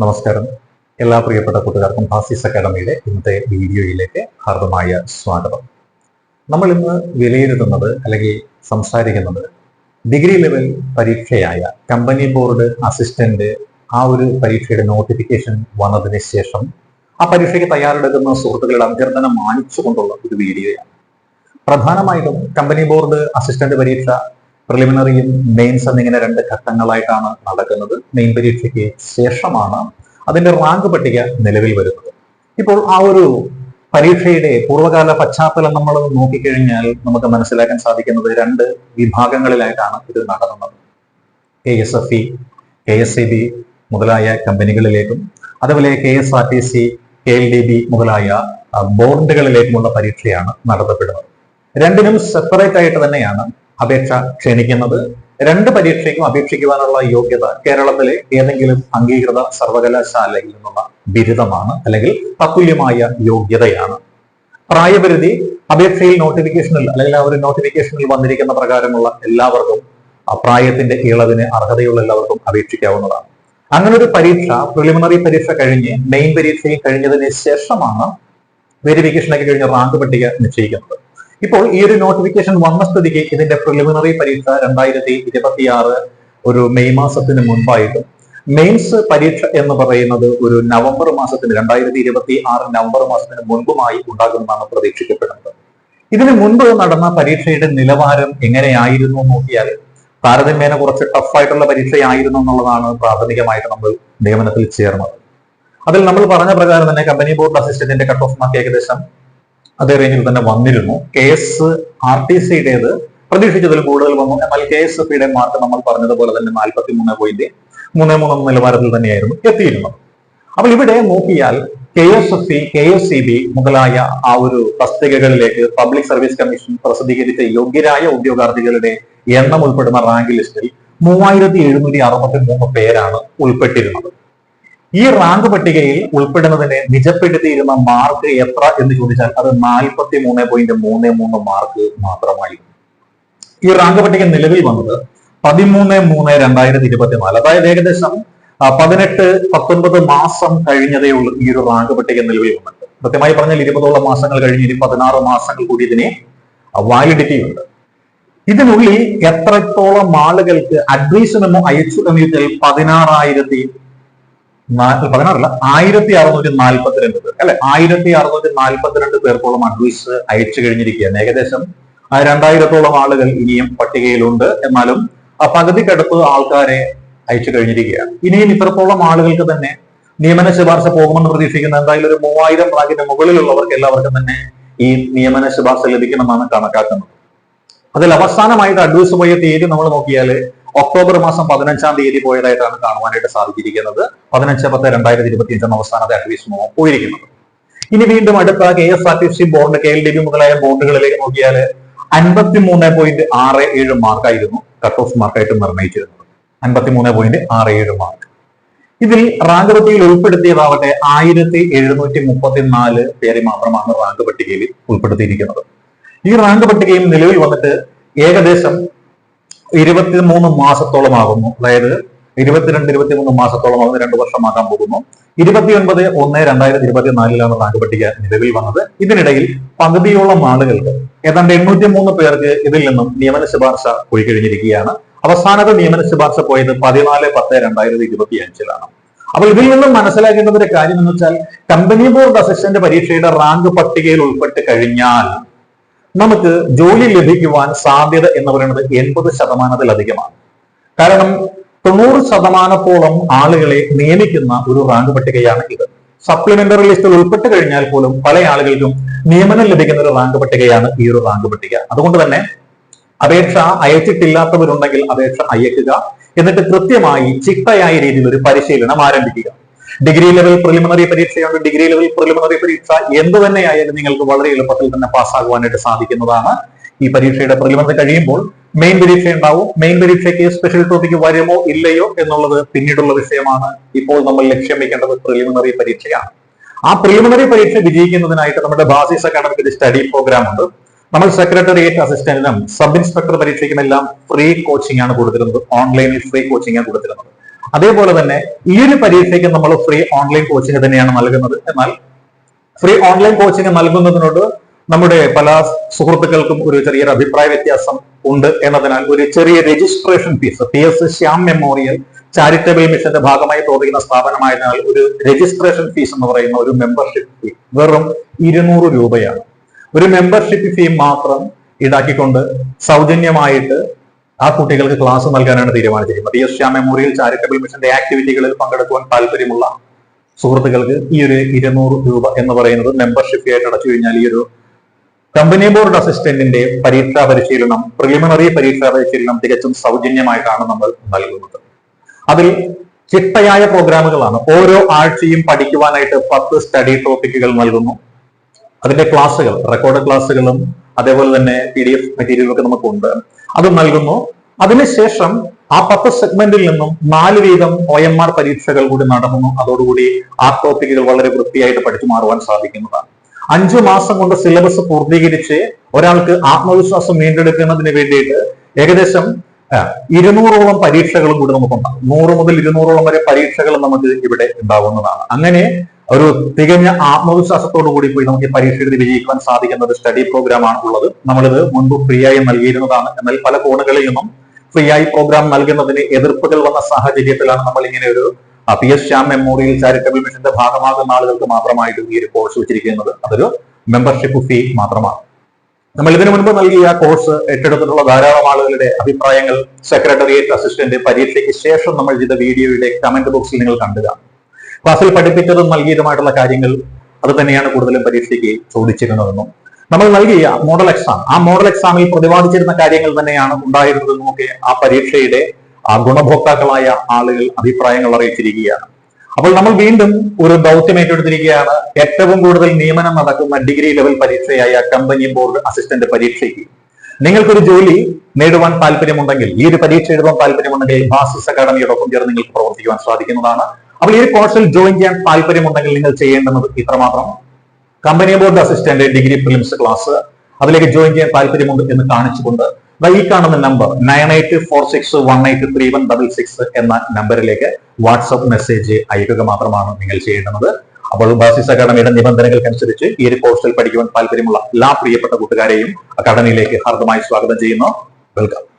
നമസ്കാരം. എല്ലാ പ്രിയപ്പെട്ട കൂട്ടുകാർക്കും ഫാസിസ് അക്കാഡമിയുടെ ഇന്നത്തെ വീഡിയോയിലേക്ക് ഹാർദമായ സ്വാഗതം. നമ്മൾ ഇന്ന് വിലയിരുത്തുന്നത് അല്ലെങ്കിൽ സംസാരിക്കുന്നത് ഡിഗ്രി ലെവൽ പരീക്ഷയായ കമ്പനി ബോർഡ് അസിസ്റ്റന്റ് ആ ഒരു പരീക്ഷയുടെ നോട്ടിഫിക്കേഷൻ വന്നതിന് ശേഷം ആ പരീക്ഷയ്ക്ക് തയ്യാറെടുക്കുന്ന സുഹൃത്തുക്കളുടെ അഭ്യർത്ഥന മാനിച്ചുകൊണ്ടുള്ള ഒരു വീഡിയോയാണ്. പ്രധാനമായിട്ടും കമ്പനി ബോർഡ് അസിസ്റ്റന്റ് പരീക്ഷ പ്രിലിമിനറിയും മെയിൻസ് എന്നിങ്ങനെ രണ്ട് ഘട്ടങ്ങളായിട്ടാണ് നടക്കുന്നത്. മെയിൻ പരീക്ഷയ്ക്ക് ശേഷമാണ് അതിന്റെ റാങ്ക് പട്ടിക നിലവിൽ വരുന്നത്. ഇപ്പോൾ ആ ഒരു പരീക്ഷയുടെ പൂർവകാല പശ്ചാത്തലം നമ്മൾ നോക്കിക്കഴിഞ്ഞാൽ നമുക്ക് മനസ്സിലാക്കാൻ സാധിക്കുന്നത് രണ്ട് വിഭാഗങ്ങളിലായിട്ടാണ് ഇത് നടന്നത്. K S F E K S C B മുതലായ കമ്പനികളിലേക്കും അതുപോലെ K S R T C K L D B മുതലായ ബോർഡുകളിലേക്കുമുള്ള പരീക്ഷയാണ് നടത്തപ്പെടുന്നത്. രണ്ടിനും സെപ്പറേറ്റ് ആയിട്ട് തന്നെയാണ് അപേക്ഷ ക്ഷണിക്കുന്നത്. രണ്ട് പരീക്ഷയ്ക്കും അപേക്ഷിക്കുവാനുള്ള യോഗ്യത കേരളത്തിലെ ഏതെങ്കിലും അംഗീകൃത സർവകലാശാലയിൽ നിന്നുള്ള ബിരുദമാണ് അല്ലെങ്കിൽ തത്തുല്യമായ യോഗ്യതയാണ്. പ്രായപരിധി അപേക്ഷയിൽ നോട്ടിഫിക്കേഷനിൽ അല്ലെങ്കിൽ ആ ഒരു നോട്ടിഫിക്കേഷനിൽ വന്നിരിക്കുന്ന പ്രകാരമുള്ള എല്ലാവർക്കും പ്രായത്തിന്റെ ഇളവിന് അർഹതയുള്ള എല്ലാവർക്കും അപേക്ഷിക്കാവുന്നതാണ്. അങ്ങനെ ഒരു പരീക്ഷ പ്രിലിമിനറി പരീക്ഷ കഴിഞ്ഞ് മെയിൻ പരീക്ഷയിൽ കഴിഞ്ഞതിന് ശേഷമാണ് വെരിഫിക്കേഷനൊക്കെ കഴിഞ്ഞ് റാങ്ക് പട്ടിക നിശ്ചയിക്കുന്നത്. ഇപ്പോൾ ഈ ഒരു നോട്ടിഫിക്കേഷൻ വന്ന സ്ഥിതിക്ക് ഇതിന്റെ പ്രിലിമിനറി പരീക്ഷ രണ്ടായിരത്തി ഇരുപത്തിയാറ് ഒരു മെയ് മാസത്തിന് മുൻപായിട്ടും മെയിൻസ് പരീക്ഷ എന്ന് പറയുന്നത് ഒരു നവംബർ മാസത്തിന് രണ്ടായിരത്തി ഇരുപത്തി ആറ് നവംബർ മാസത്തിന് മുൻപുമായി ഉണ്ടാകുമെന്നാണ് പ്രതീക്ഷിക്കപ്പെടുന്നത്. ഇതിനു മുൻപ് നടന്ന പരീക്ഷയുടെ നിലവാരം എങ്ങനെയായിരുന്നു നോക്കിയാൽ താരതമ്യേന കുറച്ച് ടഫായിട്ടുള്ള പരീക്ഷയായിരുന്നു എന്നുള്ളതാണ് പ്രാഥമികമായിട്ട് നമ്മൾ നിയമനത്തിൽ ചേർന്നത്. അതിൽ നമ്മൾ പറഞ്ഞ പ്രകാരം തന്നെ കമ്പനി ബോർഡ് അസിസ്റ്റന്റിന്റെ കട്ട് ഓഫ് മാർക്ക് ഏകദേശം അതേ റേഞ്ചിൽ തന്നെ വന്നിരുന്നു. കെ എസ് ആർ ടി സിയുടേത് പ്രതീക്ഷിച്ചതിൽ കൂടുതൽ വന്നു. എന്നാൽ കെ എസ് എഫ് മാർക്ക് നമ്മൾ പറഞ്ഞതുപോലെ തന്നെ നാൽപ്പത്തി മൂന്ന് പോയിന്റ് മൂന്ന് മൂന്ന് നിലവാരത്തിൽ തന്നെയായിരുന്നു എത്തിയിരുന്നത്. അപ്പോൾ ഇവിടെ നോക്കിയാൽ K S F C K S C B മുതലായ ആ ഒരു തസ്തികകളിലേക്ക് പബ്ലിക് സർവീസ് കമ്മീഷൻ പ്രസിദ്ധീകരിച്ച യോഗ്യരായ ഉദ്യോഗാർത്ഥികളുടെ എണ്ണം ഉൾപ്പെടുന്ന റാങ്ക് ലിസ്റ്റിൽ മൂവായിരത്തി എഴുന്നൂറ്റി അറുപത്തി മൂന്ന് പേരാണ് ഉൾപ്പെട്ടിരുന്നത്. ഈ റാങ്ക് പട്ടികയിൽ ഉൾപ്പെടുന്നതിനെ നിജപ്പെടുത്തിയിരുന്ന മാർക്ക് എത്ര എന്ന് ചോദിച്ചാൽ അത് നാൽപ്പത്തി മൂന്ന് പോയിന്റ് മൂന്ന് മൂന്ന് മാർക്ക് മാത്രമായിരുന്നു. ഈ റാങ്ക് പട്ടിക നിലവിൽ വന്നത് പതിമൂന്ന് മൂന്ന് രണ്ടായിരത്തി ഇരുപത്തിനാല്. അതായത് ഏകദേശം പതിനെട്ട് പത്തൊൻപത് മാസം കഴിഞ്ഞതേ ഉള്ളൂ ഈ ഒരു റാങ്ക് പട്ടിക നിലവിൽ വന്നിട്ട് കൃത്യമായി പറഞ്ഞാൽ ഇരുപതോളം മാസങ്ങൾ കഴിഞ്ഞ് ഇനി പതിനാറ് മാസങ്ങൾ കൂടി ഇതിന് വാലിഡിറ്റി ഉണ്ട് ഇതിനുള്ളിൽ എത്രത്തോളം ആളുകൾക്ക് അഡ്വൈസ് മെമ്മോ അയച്ചു എന്ന് ചോദിച്ചാൽ പതിനാറായിരത്തി പതിനാറല്ല ആയിരത്തി അറുന്നൂറ്റി നാൽപ്പത്തിരണ്ട് പേർ. അല്ലെ? ആയിരത്തി അറുന്നൂറ്റി നാൽപ്പത്തിരണ്ട് പേർക്കോളം അഡ്വൈസ് അയച്ചു കഴിഞ്ഞിരിക്കുകയാണ്. ഏകദേശം രണ്ടായിരത്തോളം ആളുകൾ ഇനിയും പട്ടികയിലുണ്ട്. എന്നാലും ആ പകുതിക്കടുത്ത് ആൾക്കാരെ അയച്ചു കഴിഞ്ഞിരിക്കുകയാണ്. ഇനിയും ഇത്രത്തോളം ആളുകൾക്ക് തന്നെ നിയമന ശുപാർശ പോകുമെന്ന് പ്രതീക്ഷിക്കുന്ന എന്തായാലും ഒരു മൂവായിരം റാങ്കിന്റെ മുകളിലുള്ളവർക്ക് എല്ലാവർക്കും തന്നെ ഈ നിയമന ശുപാർശ ലഭിക്കണമെന്നാണ് കണക്കാക്കുന്നത്. അതിൽ അവസാനമായിട്ട് അഡ്വൈസ് പോയ തീയതി നമ്മൾ നോക്കിയാൽ ഒക്ടോബർ മാസം പതിനഞ്ചാം തീയതി പോയതായിട്ടാണ് കാണുവാനായിട്ട് സാധിച്ചിരിക്കുന്നത്. പതിനഞ്ച് പത്ത് രണ്ടായിരത്തി ഇരുപത്തി അഞ്ചാം അവസാനത്തെ അഡ്വൈസ് മോ പോയിരിക്കുന്നത്. ഇനി വീണ്ടും അടുത്ത K S R T C board K L D B മുതലായ ബോർഡുകളിലേക്ക് നോക്കിയാൽ അൻപത്തി മൂന്ന് പോയിന്റ് ആറ് ഏഴ് മാർക്കായിരുന്നു കട്ട് ഓഫ് മാർക്കായിട്ട് നിർണയിച്ചിരുന്നത്. അൻപത്തി മൂന്ന് പോയിന്റ് ആറ് ഏഴ് മാർക്ക് ഇതിൽ റാങ്ക് പട്ടികയിൽ ഉൾപ്പെടുത്തിയതാവട്ടെ ആയിരത്തി എഴുന്നൂറ്റി മുപ്പത്തിനാല് പേരെ മാത്രമാണ് റാങ്ക് പട്ടികയിൽ ഉൾപ്പെടുത്തിയിരിക്കുന്നത്. ഈ റാങ്ക് പട്ടികയും നിലവിൽ വന്നിട്ട് ഏകദേശം ഇരുപത്തിമൂന്ന് മാസത്തോളം ആകുന്നു അതായത് ഇരുപത്തിരണ്ട് ഇരുപത്തിമൂന്ന് മാസത്തോളം ആകുന്നു രണ്ട് വർഷമാകാൻ പോകുന്നു. ഇരുപത്തിയൊൻപത് ഒന്ന് രണ്ടായിരത്തി ഇരുപത്തിനാലിലാണ് റാങ്ക് പട്ടിക നിലവിൽ വന്നത്. ഇതിനിടയിൽ പകുതിയോളം ആളുകൾക്ക് ഏതാണ്ട് എണ്ണൂറ്റി മൂന്ന് പേർക്ക് ഇതിൽ നിന്നും നിയമന ശുപാർശ പോയി കഴിഞ്ഞിരിക്കുകയാണ് അവസാനത്തെ നിയമന ശുപാർശ പോയത് പതിനാല് പത്ത് രണ്ടായിരത്തി ഇരുപത്തി അഞ്ചിലാണ് അപ്പോൾ ഇതിൽ നിന്നും മനസ്സിലാക്കേണ്ടതിന്റെ കാര്യം എന്ന് വെച്ചാൽ കമ്പനി ബോർഡ് അസിസ്റ്റന്റ് പരീക്ഷയുടെ റാങ്ക് പട്ടികയിൽ ഉൾപ്പെട്ട് കഴിഞ്ഞാൽ നമുക്ക് ജോലി ലഭിക്കുവാൻ സാധ്യത എന്ന് പറയുന്നത് എൺപത് ശതമാനത്തിലധികമാണ്. കാരണം തൊണ്ണൂറ് ശതമാനത്തോളം ആളുകളെ നിയമിക്കുന്ന ഒരു റാങ്ക് പട്ടികയാണ് ഇത്. സപ്ലിമെന്ററി ലിസ്റ്റിൽ ഉൾപ്പെട്ട് കഴിഞ്ഞാൽ പോലും പല ആളുകൾക്കും നിയമനം ലഭിക്കുന്ന ഒരു റാങ്ക് പട്ടികയാണ് ഈ ഒരു റാങ്ക് പട്ടിക. അതുകൊണ്ട് തന്നെ അപേക്ഷ അയച്ചിട്ടില്ലാത്തവരുണ്ടെങ്കിൽ അപേക്ഷ അയക്കുക. എന്നിട്ട് കൃത്യമായി ചിട്ടയായ രീതിയിൽ ഒരു പരിശീലനം ആരംഭിക്കുക. ഡിഗ്രി ലെവൽ പ്രിലിമിനറി പരീക്ഷയുണ്ട് ഡിഗ്രി ലെവൽ പ്രിലിമിനറി പരീക്ഷ എന്ത് തന്നെയായാലും നിങ്ങൾക്ക് വളരെ എളുപ്പത്തിൽ തന്നെ പാസ്സാകുവാനായിട്ട് സാധിക്കുന്നതാണ്. ഈ പരീക്ഷയുടെ പ്രിലിമിനറി കഴിയുമ്പോൾ മെയിൻ പരീക്ഷ ഉണ്ടാവും. മെയിൻ പരീക്ഷയ്ക്ക് സ്പെഷ്യൽ ടോപ്പിക് വരുമോ ഇല്ലയോ എന്നുള്ളത് പിന്നീടുള്ള വിഷയമാണ്. ഇപ്പോൾ നമ്മൾ ലക്ഷ്യം വെക്കേണ്ടത് പ്രിലിമിനറി പരീക്ഷയാണ്. ആ പ്രിലിമിനറി പരീക്ഷ വിജയിക്കുന്നതിനായിട്ട് നമ്മുടെ ബാസിസ് അക്കാഡമിക് സ്റ്റഡി പ്രോഗ്രാം ഉണ്ട്. നമ്മൾ സെക്രട്ടേറിയറ്റ് അസിസ്റ്റന്റിനും സബ് ഇൻസ്പെക്ടർ പരീക്ഷയ്ക്കും എല്ലാം ഫ്രീ കോച്ചിങ് ആണ് കൊടുത്തിരുന്നത്. ഓൺലൈനിൽ ഫ്രീ കോച്ചിങ് ആണ് കൊടുത്തിരുന്നത്. അതേപോലെ തന്നെ ഈ ഒരു പരീക്ഷയ്ക്ക് നമ്മൾ ഫ്രീ ഓൺലൈൻ കോച്ചിങ് തന്നെയാണ് നൽകുന്നത്. എന്നാൽ ഫ്രീ ഓൺലൈൻ കോച്ചിങ് നൽകുന്നതിനോട് നമ്മുടെ പല സുഹൃത്തുക്കൾക്കും ഒരു ചെറിയൊരു അഭിപ്രായ വ്യത്യാസം ഉണ്ട് എന്നതിനാൽ ഒരു ചെറിയ registration fees P S Shyam memorial charitable മിഷന്റെ ഭാഗമായി പ്രവർത്തിക്കുന്ന സ്ഥാപനമായതിനാൽ ഒരു രജിസ്ട്രേഷൻ ഫീസ് എന്ന് പറയുന്ന ഒരു മെമ്പർഷിപ്പ് ഫീ വെറും ഇരുന്നൂറ് രൂപയാണ്. ഒരു മെമ്പർഷിപ്പ് ഫീ മാത്രം ഈടാക്കിക്കൊണ്ട് സൗജന്യമായിട്ട് ആ കുട്ടികൾക്ക് ക്ലാസ് നൽകാനാണ് തീരുമാനിച്ചിരിക്കുന്നത്. എസ് ശ്യാം മെമ്മോറിയൽ ചാരിറ്റബിൾ മിഷന്റെ ആക്ടിവിറ്റികളിൽ പങ്കെടുക്കുവാൻ താല്പര്യമുള്ള സുഹൃത്തുക്കൾക്ക് ഈ ഒരു ഇരുന്നൂറ് രൂപ എന്ന് പറയുന്നത് മെമ്പർഷിപ്പ് ആയിട്ട് അടച്ചു കഴിഞ്ഞാൽ ഈ ഒരു കമ്പനി ബോർഡ് അസിസ്റ്റന്റിന്റെ പരീക്ഷാ പരിശീലനം പ്രിലിമിനറി പരീക്ഷാ പരിശീലനം തികച്ചും സൗജന്യമായിട്ടാണ് നമ്മൾ നൽകുന്നത്. അതിൽ ചിട്ടയായ പ്രോഗ്രാമുകളാണ് ഓരോ ആഴ്ചയും പഠിക്കുവാനായിട്ട് പത്ത് സ്റ്റഡി ടോപ്പിക്കുകൾ നൽകുന്നു. അതിന്റെ ക്ലാസ്സുകൾ റെക്കോർഡ് ക്ലാസ്സുകളും അതേപോലെ തന്നെ പി ഡി എഫ് മെറ്റീരിയലൊക്കെ നമുക്കുണ്ട്. അത് നൽകുന്നു. അതിനുശേഷം ആ പത്ത് സെഗ്മെന്റിൽ നിന്നും നാല് വീതം ഒ എം ആർ പരീക്ഷകൾ കൂടി നടന്നു. അതോടുകൂടി ആ ടോപ്പിക്കുകൾ വളരെ വൃത്തിയായിട്ട് പഠിച്ചു മാറുവാൻ സാധിക്കുന്നതാണ്. അഞ്ചു മാസം കൊണ്ട് സിലബസ് പൂർത്തീകരിച്ച് ഒരാൾക്ക് ആത്മവിശ്വാസം വീണ്ടെടുക്കുന്നതിന് വേണ്ടിയിട്ട് ഏകദേശം ഇരുന്നൂറോളം പരീക്ഷകളും കൂടി നമുക്കുണ്ടാകും നൂറ് മുതൽ ഇരുന്നൂറോളം വരെ പരീക്ഷകൾ നമുക്ക് ഇവിടെ ഉണ്ടാവുന്നതാണ്. അങ്ങനെ ഒരു തികഞ്ഞ ആത്മവിശ്വാസത്തോടു കൂടി പോയി നമുക്ക് പരീക്ഷ എഴുതി വിജയിക്കുവാൻ സാധിക്കുന്ന ഒരു സ്റ്റഡി പ്രോഗ്രാം ആണ് ഉള്ളത്. നമ്മളിത് മുൻപ് ഫ്രീ ആയി നൽകിയിരുന്നതാണ്. എന്നാൽ പല കോണുകളിൽ നിന്നും ഫ്രീ ആയി പ്രോഗ്രാം നൽകുന്നതിന് എതിർപ്പുകൾ വന്ന സാഹചര്യത്തിലാണ് നമ്മൾ ഇങ്ങനെ ഒരു P S Shyam memorial charitable മിഷന്റെ ഭാഗമാകുന്ന ആളുകൾക്ക് മാത്രമായിട്ട് ഈ ഒരു കോഴ്സ് വെച്ചിരിക്കുന്നത്. അതൊരു മെമ്പർഷിപ്പ് ഫീ മാത്രമാണ്. നമ്മൾ ഇതിനു മുൻപ് നൽകിയ കോഴ്സ് ഏറ്റെടുത്തിട്ടുള്ള ധാരാളം ആളുകളുടെ അഭിപ്രായങ്ങൾ സെക്രട്ടേറിയറ്റ് അസിസ്റ്റന്റ് പരീക്ഷയ്ക്ക് ശേഷം നമ്മൾ ചെയ്ത വീഡിയോയുടെ കമന്റ് ബോക്സിൽ നിങ്ങൾ കണ്ടുക ക്ലാസ്സിൽ പഠിപ്പിച്ചതും നൽകിയതുമായിട്ടുള്ള കാര്യങ്ങൾ അത് തന്നെയാണ് കൂടുതലും പരീക്ഷയ്ക്ക് ചോദിച്ചിരുന്നതെന്നും. നമ്മൾ നൽകിയ മോഡൽ എക്സാം ആ മോഡൽ എക്സാമിൽ പ്രതിപാദിച്ചിരുന്ന കാര്യങ്ങൾ തന്നെയാണ് ഉണ്ടായിരുന്നതെന്നും ഒക്കെ ആ പരീക്ഷയുടെ ആ ഗുണഭോക്താക്കളായ ആളുകൾ അഭിപ്രായങ്ങൾ അറിയിച്ചിരിക്കുകയാണ്. അപ്പോൾ നമ്മൾ വീണ്ടും ഒരു ദൗത്യം ഏറ്റെടുത്തിരിക്കുകയാണ്. ഏറ്റവും കൂടുതൽ നിയമനം നടക്കുന്ന ഡിഗ്രി ലെവൽ പരീക്ഷയായ കമ്പനി ബോർഡ് അസിസ്റ്റന്റ് പരീക്ഷയ്ക്ക്. നിങ്ങൾക്കൊരു ജോലി നേടുവാൻ താല്പര്യമുണ്ടെങ്കിൽ ഈ ഒരു പരീക്ഷ എഴുതാൻ താല്പര്യമുണ്ടെങ്കിൽ ഭാസിസ് അക്കാഡമിയോടൊപ്പം ചേർന്ന് നിങ്ങൾക്ക് പ്രവർത്തിക്കുവാൻ സാധിക്കുന്നതാണ്. അപ്പോൾ ഈ കോഴ്സിൽ ജോയിൻ ചെയ്യാൻ താല്പര്യമുണ്ടെങ്കിൽ നിങ്ങൾ ചെയ്യേണ്ടത് ഇത്രമാത്രം. Company board assistant degree prelims class അതിലേക്ക് ജോയിൻ ചെയ്യാൻ താല്പര്യമുണ്ട് എന്ന് കാണിച്ചുകൊണ്ട് ഈ കാണുന്ന number nine eight four six one eight three one double six എന്ന നമ്പറിലേക്ക് വാട്സപ്പ് മെസ്സേജ് അയക്കുക മാത്രമാണ് നിങ്ങൾ ചെയ്യേണ്ടത് അപ്പോൾ ബാസിസ് അക്കാഡമിയുടെ നിബന്ധനകൾക്കനുസരിച്ച് ഈ ഒരു കോഴ്സിൽ പഠിക്കുവാൻ താല്പര്യമുള്ള എല്ലാ പ്രിയപ്പെട്ട കൂട്ടുകാരെയും അക്കാഡമിയിലേക്ക് ഹാർദമായി സ്വാഗതം ചെയ്യുന്നു. വെൽക്കം